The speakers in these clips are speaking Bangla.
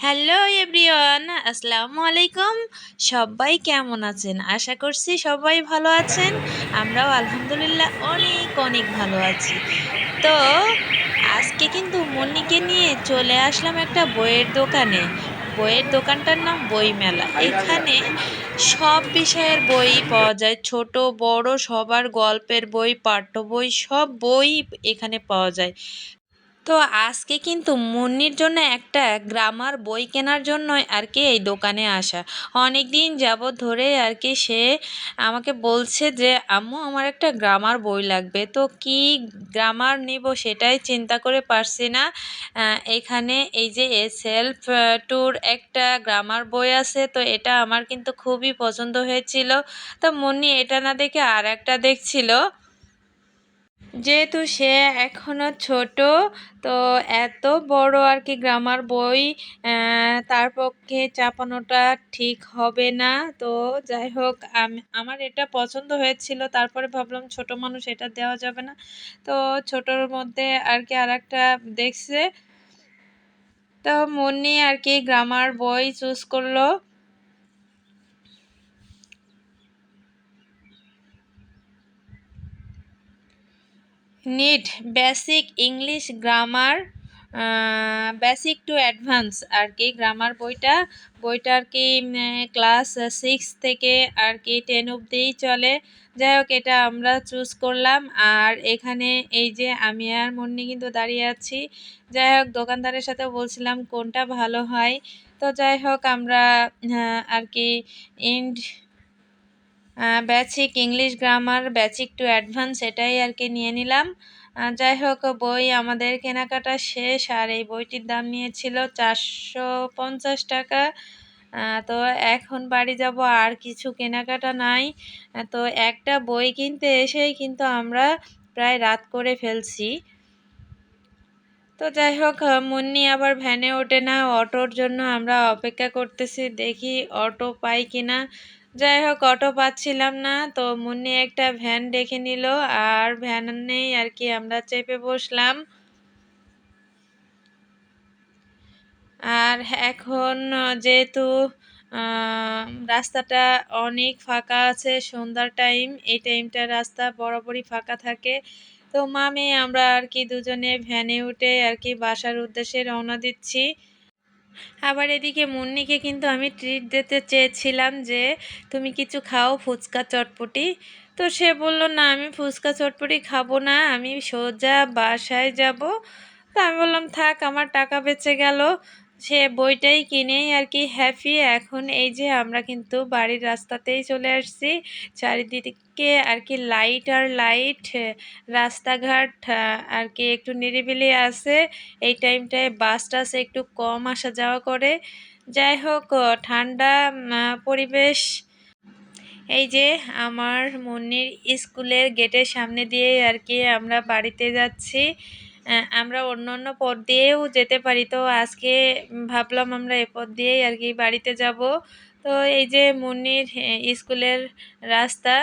হ্যালো এভরিওয়ান আসসালামু আলাইকুম সবাই কেমন আছেন? আশা করছি সবাই ভালো আছেন। আমরাও আলহামদুলিল্লাহ অনেক অনেক ভালো আছি। তো, আজকে কিন্তু মুন্নিকে নিয়ে চলে আসলাম একটা বইয়ের দোকানে। বইয়ের দোকানটার নাম বই মেলা এখানে সব বিষয়ের বই পাওয়া যায়। ছোট, বড়, সবার গল্পের বই, পাঠ্য বই, সব বই এখানে পাওয়া যায়। তো আজকে কিন্তু মুন্নির জন্য একটা গ্রামার বই কেনার জন্যই আর কি এই দোকানে আসা। অনেক দিন যাবৎ ধরে আর কি সে আমাকে বলছে যে, আম্মু, আমার একটা গ্রামার বই লাগবে। তো কি গ্রামার নিব সেটাই চিন্তা করে পারছি না। এখানে এই যে সেলফ ট্যুর একটা গ্রামার বই আছে, তো এটা আমার কিন্তু খুবই পছন্দ হয়েছিল। তো মুন্নি এটা না দেখে আর একটা দেখছিল। যেহেতু সে এখনও ছোট, তো এত বড় আর কি গ্রামার বই তার পক্ষে চাপানোটা ঠিক হবে না। তো যাই হোক আমার এটা পছন্দ হয়েছিল, তারপরে ভাবলাম ছোট মানুষ এটা দেওয়া যাবে না। তো ছোটোর মধ্যে আর কি আর একটা দেখছে। তো মনি আর কি গ্রামার বই চুজ করল। Need basic English grammar basic to advance আর কি গ্রামার বইটা বইটা আর কি ক্লাস সিক্স থেকে আর কি টেন অবধিই চলে। যাই হোক, এটা আমরা চুজ করলাম। আর এখানে এই যে আমি আর মুন্নি কিন্তু দাঁড়িয়ে আছি। যাই হোক, দোকানদারের সাথে বলছিলাম কোনটা ভালো হয়। তো যাই হোক, আমরা আর কি ইন্ড basic English grammar basic to advance এটাই আর কি নিয়ে নিলাম। যাই হোক, বই আমাদের কেনাকাটা শেষ, আর এই বইটির দাম নিয়েছিল চারশো পঞ্চাশ টাকা। তো এখন বাড়ি যাব, আর কিছু কেনাকাটা নাই। তো একটা বই কিনতে এসেই কিন্তু আমরা প্রায় রাত করে ফেলছি। তো যাই হোক, মুন্নি আবার ভ্যানে ওঠে না, অটোর জন্য আমরা অপেক্ষা করতেছি, দেখি অটো পাই কিনা। যাই হোক অটো পাচ্ছিলাম না, তো মুন্নি একটা ভ্যান ডেকে নিল, আর ভ্যান নেই আর কি, আমরা চেপে বসলাম। আর এখন যেহেতু রাস্তাটা অনেক ফাঁকা আছে, সন্ধ্যার টাইম এই টাইমটা রাস্তা বরাবরই ফাঁকা থাকে। তো মামি, আমরা আর কি দুজনে ভ্যানে উঠে আর কি বাসার উদ্দেশ্যে রওনা দিচ্ছি। আবার এদিকে মুন্নিকে কিন্তু আমি ট্রিট দিতে চেয়েছিলাম যে, তুমি কিছু খাও ফুচকা চটপটি? তো সে বলল, না, আমি ফুচকা চটপটি খাব না, আমি সোজা বাসায় যাব। তা আমি বললাম, থাক, আমার টাকা বেঁচে গেল। সে বইটাই কিনেই আর কি হ্যাপি এখন এই যে আমরা কিন্তু বাড়ির রাস্তাতেই চলে আসছি। চারিদিকে আর কি লাইট আর লাইট রাস্তাঘাট আর কি একটু নিরিবিলি আছে। এই টাইমটায় বাস টাস একটু কম আসা যাওয়া করে। যাই হোক, ঠান্ডা পরিবেশ। এই যে আমার মনির স্কুলের গেটের সামনে দিয়ে আর কি আমরা বাড়িতে যাচ্ছি। আমরা অন্য অন্য পথ দিয়েও যেতে পারি। তো আজকে ভাবলাম আমরা এ পথ দিয়েই আর কি বাড়িতে যাব। তো এই যে মুন্নির স্কুলের রাস্তা।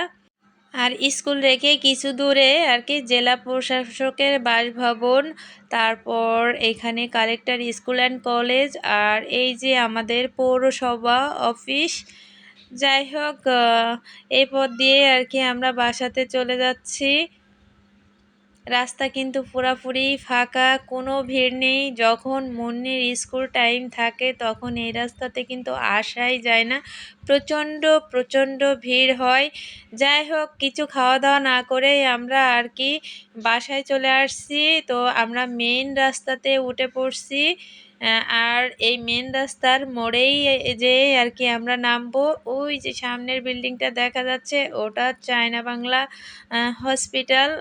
আর স্কুল রেখে কিছু দূরে আর কি জেলা প্রশাসকের বাসভবন, তারপর এখানে কালেক্টর স্কুল অ্যান্ড কলেজ আর এই যে আমাদের পৌরসভা অফিস। যাই হোক এই পথ দিয়ে আর কি আমরা বাসাতে চলে যাচ্ছি। রাস্তা কিন্তু পুরাপুরি ফাঁকা, কোনো ভিড় নেই। যখন মুন্নির স্কুল টাইম থাকে, তখন এই রাস্তাতে কিন্তু আসাই যায় না। প্রচণ্ড প্রচণ্ড ভিড় হয়। যাই হোক, কিছু খাওয়া দাওয়া না করেই আমরা আর কি বাসায় চলে আসছি। তো আমরা মেন রাস্তাতে উঠে পড়ছি। আর এই মেন রাস্তার মোড়েই যে আর কি আমরা নামবো, ওই যে সামনের বিল্ডিংটা দেখা যাচ্ছে, ওটা চায়না বাংলা হসপিটাল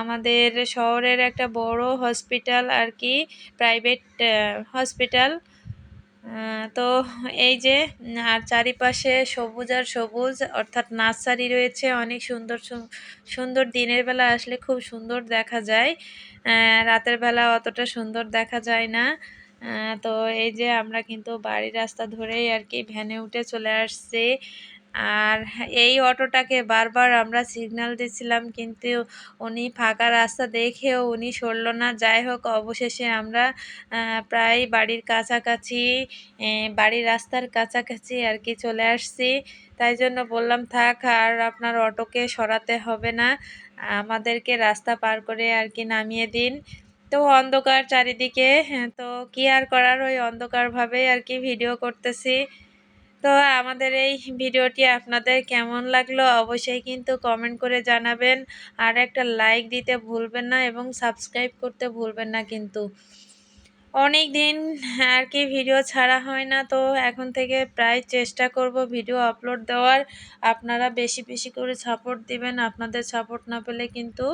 আমাদের শহরের একটা বড় হসপিটাল আর কি প্রাইভেট হসপিটাল তো এই যে, আর চারিপাশে সবুজ আর সবুজ, অর্থাৎ নার্সারি রয়েছে, অনেক সুন্দর সুন্দর দিনের বেলা আসলে খুব সুন্দর দেখা যায়। রাতের বেলা অতটা সুন্দর দেখা যায় না। তো এই যে আমরা কিন্তু বাড়ির রাস্তা ধরেই আর কি ভ্যানে উঠে চলে আসছি। আর এই অটোটাকে বারবার আমরা সিগন্যাল দিচ্ছিলাম কিন্তু উনি ফাঁকা রাস্তা দেখেও উনি সরল না। যাই হোক, অবশেষে আমরা প্রায় বাড়ির কাছাকাছি বাড়ির রাস্তার কাছাকাছি আর কি চলে আসছি। তাই জন্য বললাম, থাক, আর আপনার অটোকে সরাতে হবে না। আমাদেরকে রাস্তা পার করে আর কি নামিয়ে দিন। তো অন্ধকার চারিদিকে হ্যাঁ, তো কি আর করার? ওই অন্ধকারভাবে আর কি ভিডিও করতেছি। তো আমাদের এই ভিডিওটি আপনাদের কেমন লাগল অবশ্যই কিন্তু কমেন্ট করে জানাবেন। আর একটা লাইক দিতে ভুলবেন না এবং সাবস্ক্রাইব করতে ভুলবেন না কিন্তু। অনেক দিন আর কি ভিডিও ছাড়া হয় না তো এখন থেকে প্রায় চেষ্টা করব ভিডিও আপলোড দেওয়ার। আপনারা বেশি বেশি করে সাপোর্ট দিবেন আপনাদের সাপোর্ট না পেলে কিন্তু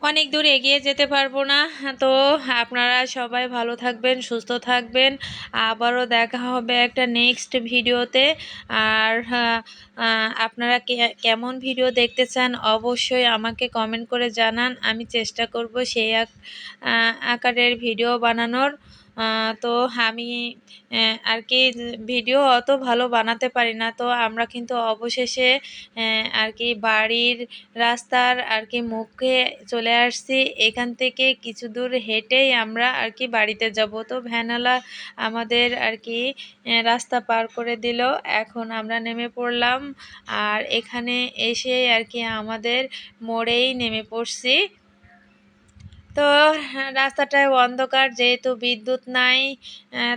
অনেক দূর এগিয়ে যেতে পারব না। তো আপনারা সবাই ভালো থাকবেন, সুস্থ থাকবেন। আবারও দেখা হবে একটা নেক্সট ভিডিওতে। আর আপনারা কেমন ভিডিও দেখতে চান অবশ্যই আমাকে কমেন্ট করে জানান। আমি চেষ্টা করব সেই আক- আকারের ভিডিও বানানোর। তো আমি আর কি ভিডিও অত ভালো বানাতে পারি না। তো আমরা কিন্তু অবশেষে আর কি বাড়ির রাস্তার আর কি মুখে চলে আসছি। এখান থেকে কিছু দূর হেঁটেই আমরা আর কি বাড়িতে যাব। তো ভ্যানালা আমাদের আর কি রাস্তা পার করে দিল। এখন আমরা নেমে পড়লাম। আর এখানে এসে আর কি আমাদের মোড়েই নেমে পড়ছি। তো হ্যাঁ, রাস্তাটায় অন্ধকার যেহেতু বিদ্যুৎ নাই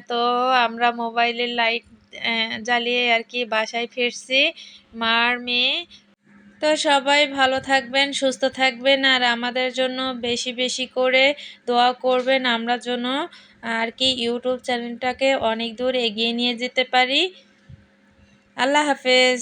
তো আমরা মোবাইলের লাইট জ্বালিয়ে আর কি বাসায় ফিরছি মার মেয়ে। তো সবাই ভালো থাকবেন সুস্থ থাকবেন আর আমাদের জন্য বেশি বেশি করে দোয়া করবেন আমরা জন্য আর কি ইউটিউব চ্যানেলটাকে অনেক দূর এগিয়ে নিয়ে যেতে পারি। আল্লাহ হাফেজ।